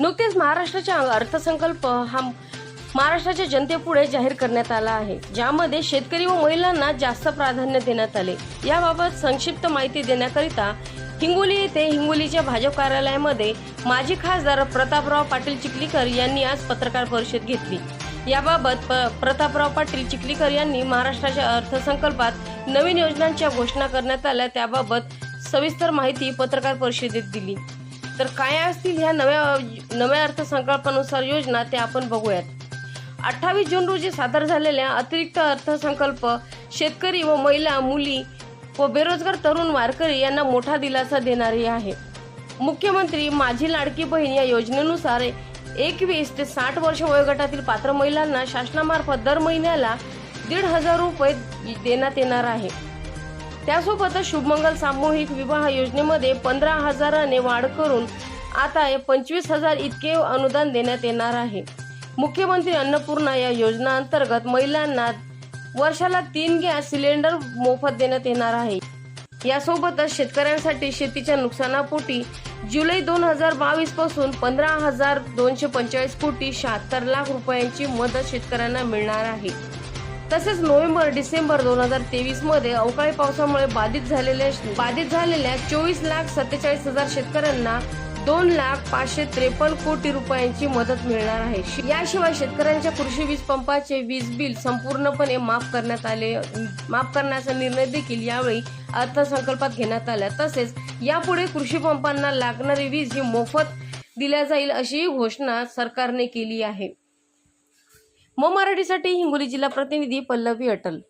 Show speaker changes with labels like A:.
A: महाराष्ट्राचा अर्थसंकल्प हा महाराष्ट्राच्या जनतेपुढे जाहीर करण्यात आला आहे ज्यामध्ये शेतकरी व महिलांना जास्त प्राधान्य देण्यात आले. याबाबत संक्षिप्त माहिती देण्याकरिता हिंगोली येथे हिंगोलीच्या भाजप कार्यालयामध्ये माजी खासदार प्रतापराव पाटील चिखलीकर यांनी आज पत्रकार परिषद घेतली. याबाबत प- प्रतापराव पाटील चिखलीकर यांनी महाराष्ट्राच्या अर्थसंकल्पात नवीन योजनांच्या घोषणा करण्यात आल्या. त्याबाबत सविस्तर माहिती पत्रकार परिषदेत दिली. तर काय असतील ह्या नव्या नव्या अर्थसंकल्पानुसार योजना ते आपण बघूयात. अठ्ठावीस जून रोजी सादर झालेल्या अतिरिक्त अर्थसंकल्प शेतकरी व महिला मुली व बेरोजगार तरुण वारकरी यांना मोठा दिलासा देणारी आहे. मुख्यमंत्री माझी लाडकी बहीण या योजनेनुसार एकवीस ते साठ वर्ष वयोगटातील पात्र महिलांना शासनामार्फत दर महिन्याला दीड हजार रुपये देण्यात येणार आहे. त्यासोबतच शुभमंगल सामूहिक विवाह योजनेमध्ये पंधरा हजाराने वाढ करून आता पंचवीस हजार इतके अनुदान देण्यात येणार आहे. मुख्यमंत्री अन्नपूर्णा या योजना अंतर्गत महिलांना वर्षाला तीन गॅस सिलेंडर मोफत देण्यात येणार आहे. यासोबतच शेतकऱ्यांसाठी शेतीच्या नुकसानापोटी जुलै दोन हजार बावीसपासून पंधरा हजार दोनशे पंचेचाळीस कोटी शहात्तर लाख रुपयांची मदत शेतकऱ्यांना मिळणार आहे. तसेच नोव्हेंबर डिसेंबर दोन हजार तेवीसमध्ये अवकाळी पावसामुळे बाधित झालेल्या बाधित झालेल्या चोवीस लाख सत्तेचाळीस हजार शेतकऱ्यांना दोन लाख पाचशे त्रेपन्न कोटी रुपयांची मदत मिळणार आहे. याशिवाय शेतकऱ्यांच्या कृषी वीज पंपाचे वीज बिल संपूर्णपणे माफ करण्यात आले माफ करण्याचा निर्णय देखील यावेळी अर्थसंकल्पात घेण्यात आला. तसेच यापुढे कृषी पंपांना लागणारी वीज ही मोफत दिल्या जाईल अशी घोषणा सरकारने केली आहे. मराठीसाठी हिंगोली जिल्हा प्रतिनिधी पल्लवी अटल